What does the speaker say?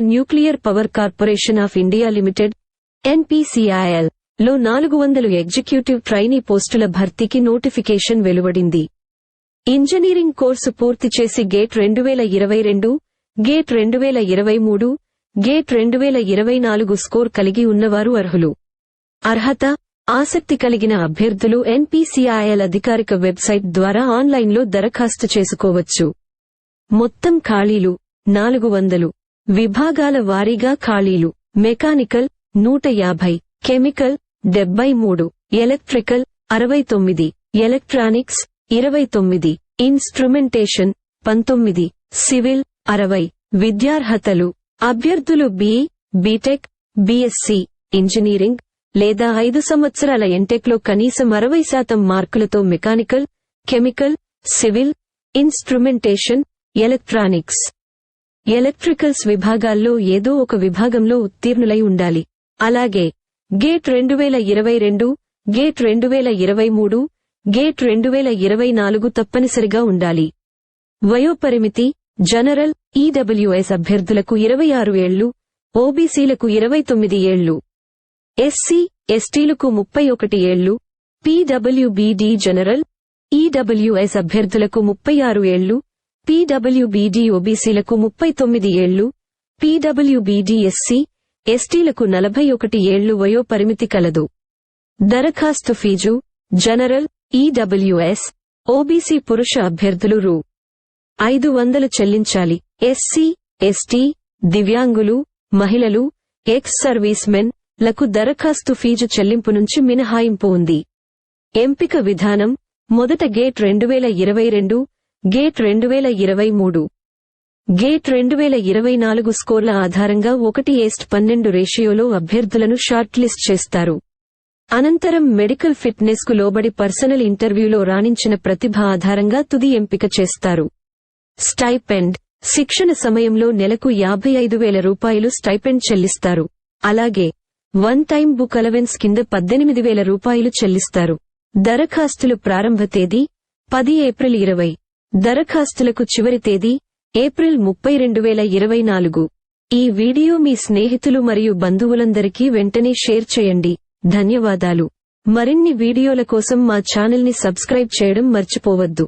Nuclear power corporation of India limited ఎన్పీసీఐఎల్లో నాలుగు వందలు executive trainee పోస్టుల భర్తీకి నోటిఫికేషన్ వెలువడింది. ఇంజనీరింగ్ కోర్సు పూర్తి చేసి గేట్ రెండు వేల ఇరవై రెండు గేట్ రెండు వేల ఇరవై మూడు గేట్ రెండు వేల ఇరవై నాలుగు స్కోర్ కలిగి ఉన్నవారు అర్హులు. అర్హత ఆసక్తి కలిగిన అభ్యర్థులు ఎన్పీసీఐఎల్ అధికారిక వెబ్సైట్ ద్వారా ఆన్లైన్లో దరఖాస్తు చేసుకోవచ్చు. మొత్తం ఖాళీలు నాలుగు వందలు. విభాగాల వారీగా ఖాళీలు. మెకానికల్ నూట యాభై కెమికల్ డెబ్బై మూడు ఎలక్ట్రికల్ అరవై తొమ్మిది ఎలక్ట్రానిక్స్ ఇరవై తొమ్మిది ఇన్స్ట్రుమెంటేషన్ పంతొమ్మిది సివిల్ అరవై. విద్యార్హతలు. అభ్యర్థులు బి బీటెక్ బీఎస్సీ ఇంజనీరింగ్ లేదా ఐదు సంవత్సరాల ఎంటెక్లో కనీసం అరవై శాతం మార్కులతో mechanical chemical civil instrumentation electronics. Electricals విభాగాల్లో ఏదో ఒక విభాగంలో ఉత్తీర్ణులై ఉండాలి. అలాగే గేట్ రెండు వేల ఇరవై రెండు గేట్ రెండు వేల ఇరవై మూడు గేట్ రెండు వేల ఇరవై నాలుగు తప్పనిసరిగా ఉండాలి. వయోపరిమితి జనరల్ ఈడబ్ల్యూఎస్ అభ్యర్థులకు ఇరవై ఆరు ఏళ్ళు ఓబీసీలకు ఇరవై తొమ్మిది ఏళ్ళు ఎస్సీ ఎస్టీలకు ముప్పై ఒకటి ఏళ్ళు పీడబ్ల్యూబీడీ జనరల్ ఈడబ్ల్యూఎస్ అభ్యర్థులకు ముప్పై ఆరు ఏళ్ళు పీడబ్ల్యూబీడీ ఓబీసీలకు ముప్పై తొమ్మిది ఏళ్ళు పీడబ్ల్యూబీడీ ఎస్సీ ఎస్టీలకు నలభై ఒకటి ఏళ్ళు వయోపరిమితి కలదు. దరఖాస్తు ఫీజు జనరల్ ఈడబ్ల్యూఎస్ ఓబీసీ పురుష అభ్యర్థులు రూ. ఐదు వందలు చెల్లించాలి. ఎస్సీ ఎస్టీ దివ్యాంగులు మహిళలు ఎక్స్ సర్వీస్ మెన్లకు దరఖాస్తు ఫీజు చెల్లింపు నుంచి మినహాయింపు ఉంది. ఎంపిక విధానం మొదట గేట్ రెండు వేల ఇరవై రెండు గేట్ రెండు వేల ఇరవై మూడు. గేట్ రెండు వేల ఇరవై నాలుగు స్కోర్ల ఆధారంగా ఒకటి ఏస్ట్ పన్నెండు రేషియోలో అభ్యర్థులను షార్ట్ లిస్ట్ చేస్తారు. అనంతరం మెడికల్ ఫిట్నెస్కు లోబడి పర్సనల్ ఇంటర్వ్యూలో రాణించిన ప్రతిభ ఆధారంగా తుది ఎంపిక చేస్తారు. స్టైపెండ్. శిక్షణ సమయంలో నెలకు యాభై ఐదు వేల రూపాయలు స్టైపెండ్ చెల్లిస్తారు. అలాగే వన్ టైం బుక్ అలవెన్స్ కింద పద్దెనిమిది వేల రూపాయలు చెల్లిస్తారు. దరఖాస్తులు ప్రారంభ తేదీ పది ఏప్రిల్ ఇరవై. దరఖాస్తులకు చివరి తేదీ ఏప్రిల్ ముప్పై రెండు వేల ఇరవై నాలుగు. ఈ వీడియో మీ స్నేహితులు మరియు బంధువులందరికీ వెంటనే షేర్ చేయండి. ధన్యవాదాలు. మరిన్ని వీడియోల కోసం మా ఛానల్ని సబ్స్క్రైబ్ చేయడం మర్చిపోవద్దు.